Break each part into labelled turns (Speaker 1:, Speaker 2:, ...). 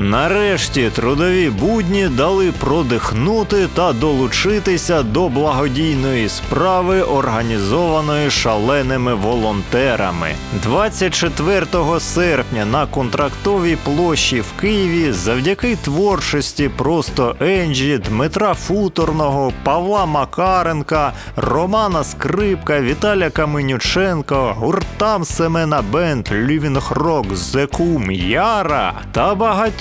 Speaker 1: Нарешті трудові будні дали продихнути та долучитися до благодійної справи, організованої шаленими волонтерами. 24 серпня на контрактовій площі в Києві завдяки творчості просто Енджі, Дмитра Футорного, Павла Макаренка, Романа Скрипка, Віталя Каменюченко, гуртам Семена Бенд, Living Rock, Зекум, Яра та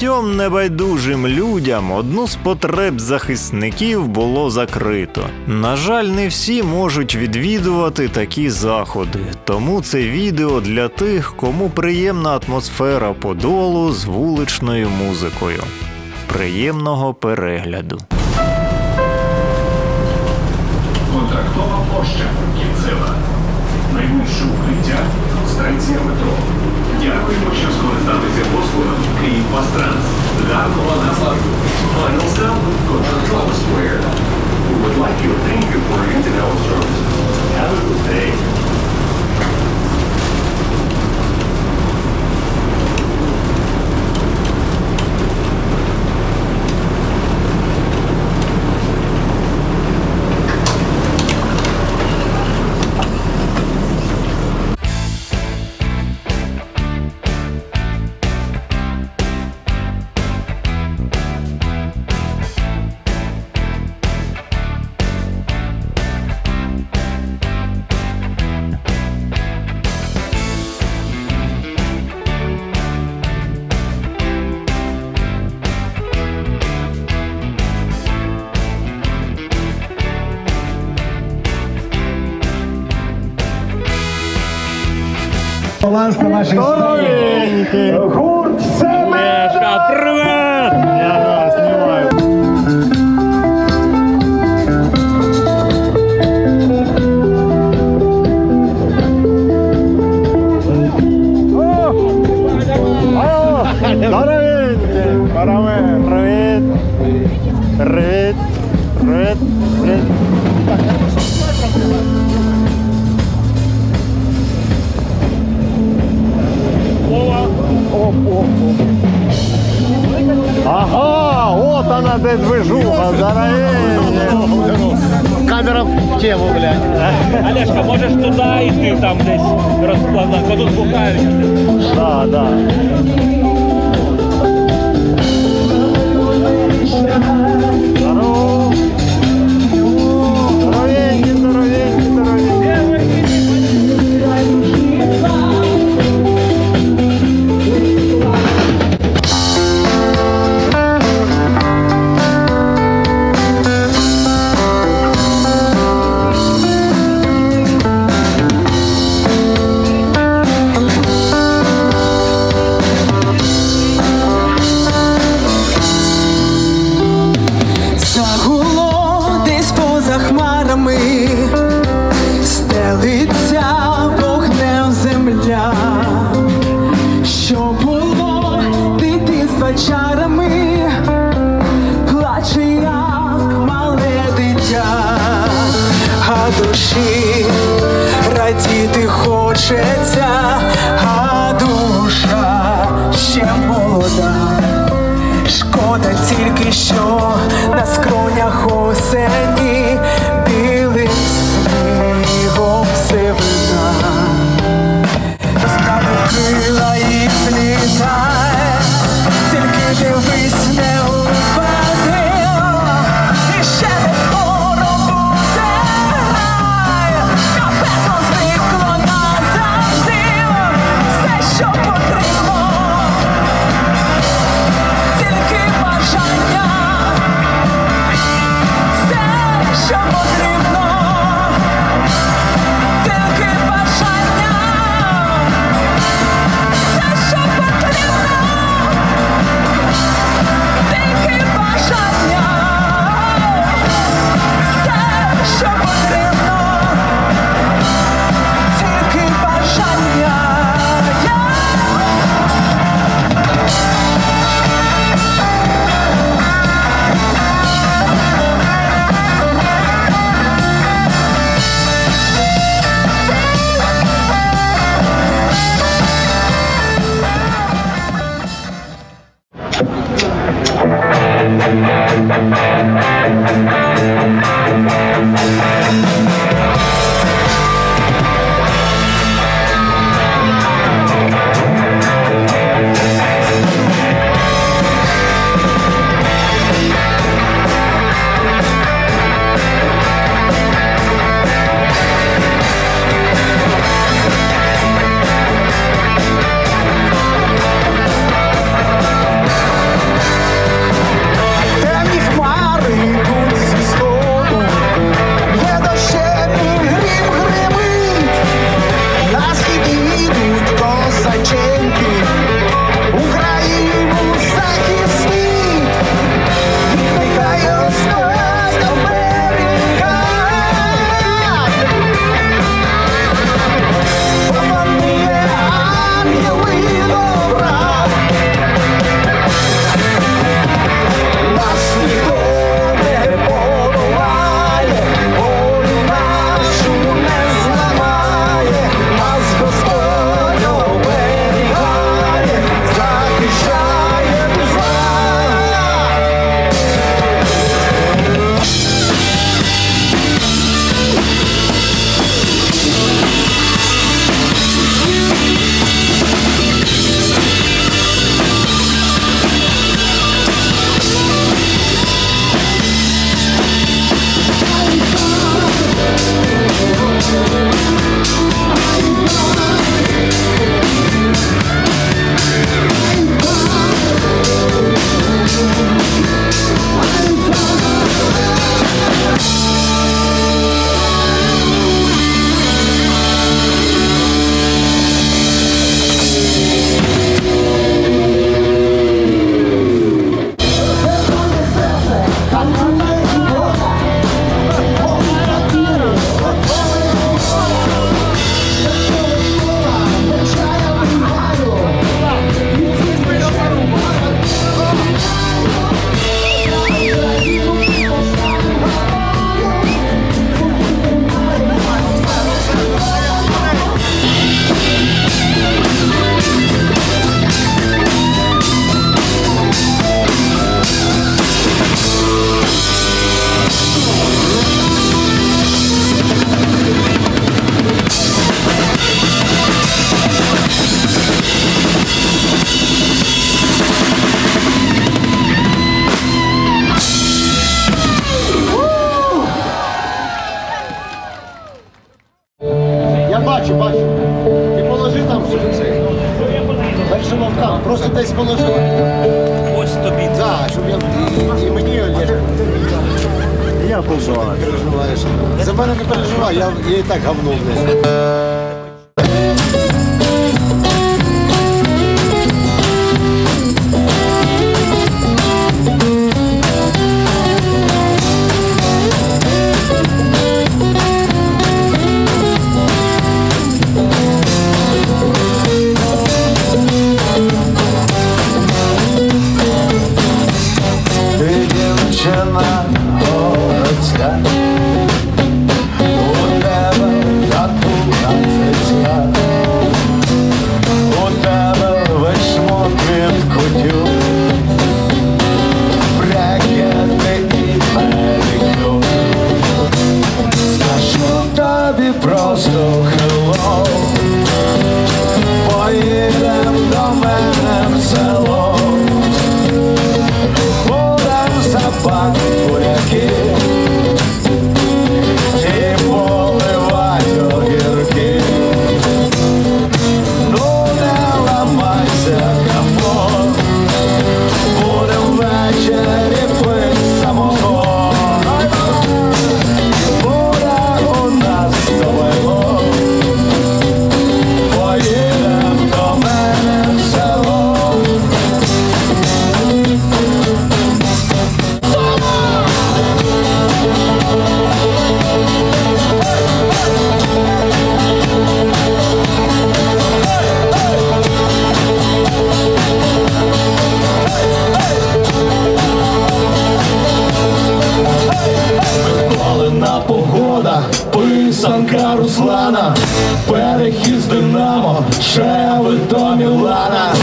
Speaker 1: багатьом небайдужим людям одну з потреб захисників було закрито. На жаль, не всі можуть відвідувати такі заходи, тому це відео для тих, кому приємна атмосфера подолу з вуличною музикою. Приємного перегляду.
Speaker 2: Контрактова площа кінцева. Найближче укриття станція метро. Дякуємо, що скористалися послугами Київ Пастранс. Гарного насладу. Final stop, Contractова Square. We would like you to thank you for your internet service. Have a good day.
Speaker 3: Баланс на нашій сцені. Гурт себе!
Speaker 1: Ага, вот она де движуха, здоровенькі!
Speaker 3: Камера в тему, блядь.
Speaker 4: Олежка, можеш туди йти, там десь розкладати, бо тут бухають.
Speaker 1: Да, да. Здорово!
Speaker 5: Чарами, плаче, як мале дитя, а душі радіти хочеться, а душа ще молода. Шкода тільки що на скронях осені
Speaker 3: бачу, бачу. Ти положи там все. Перше там, просто десь положи.
Speaker 4: Ось тобі.
Speaker 3: Так, щоб я і, і мені Олег.
Speaker 1: Я побачу.
Speaker 3: переживаєш. За мене не переживай, я, я і так говно блядь.
Speaker 5: Oh. Руслана, перехід Динамо, шеви до Мілана,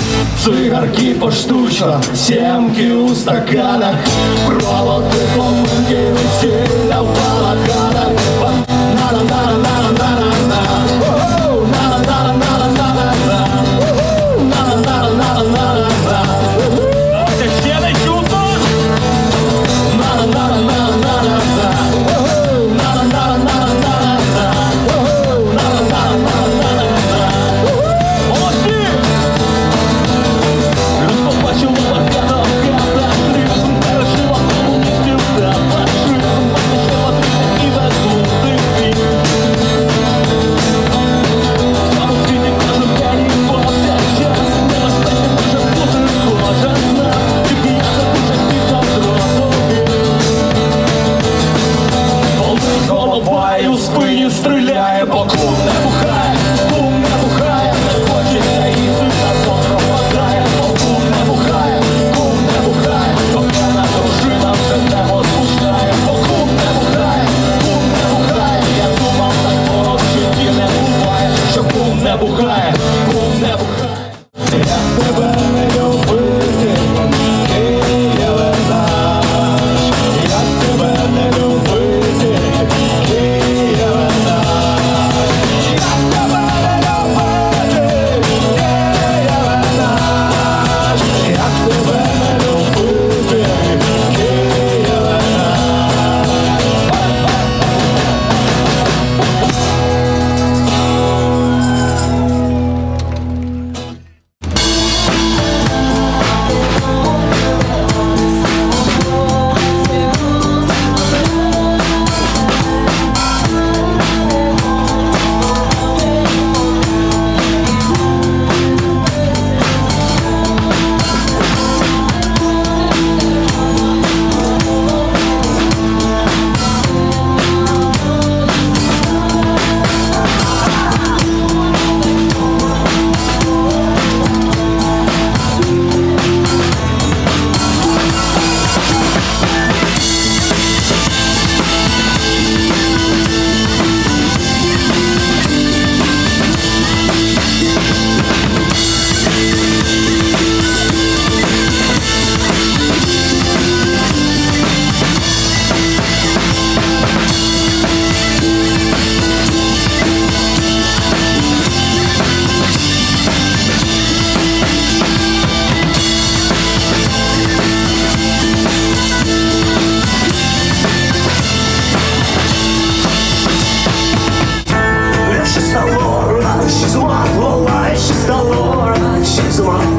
Speaker 1: цигарки поштучно, сімки у стаканах, проводи помилки весілля в
Speaker 4: Jerusalem.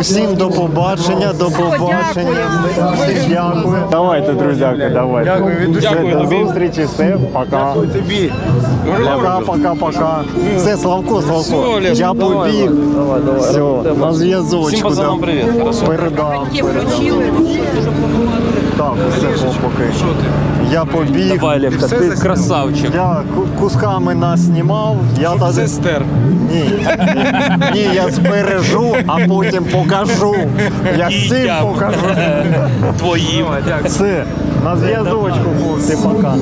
Speaker 4: Усім до побачення, до побачення. Всім дякую. Давайте, друзяки, давайте. Дякую,
Speaker 6: Дякую
Speaker 4: До
Speaker 6: тобі.
Speaker 4: зустрічі, все, пока.
Speaker 7: Тобі.
Speaker 4: Пока, пока, пока. Все, Славко, Славко.
Speaker 7: Олег,
Speaker 4: Я
Speaker 7: давай,
Speaker 4: побіг. Все, на зв'язочку.
Speaker 7: Всім пацанам
Speaker 4: да.
Speaker 7: привіт, хорошо?
Speaker 4: Передам. Так, все, хлопоки. Я побіг.
Speaker 6: Давай, Левка, ти красавчик.
Speaker 4: Я ку- кусками нас знімав. Я Це
Speaker 7: стер.
Speaker 4: Ні. Ні, я збережу, а потім покажу. Я всім
Speaker 6: Дітям.
Speaker 4: покажу.
Speaker 6: Твоїм.
Speaker 4: Все, на зв'язочку, хлопці, пока.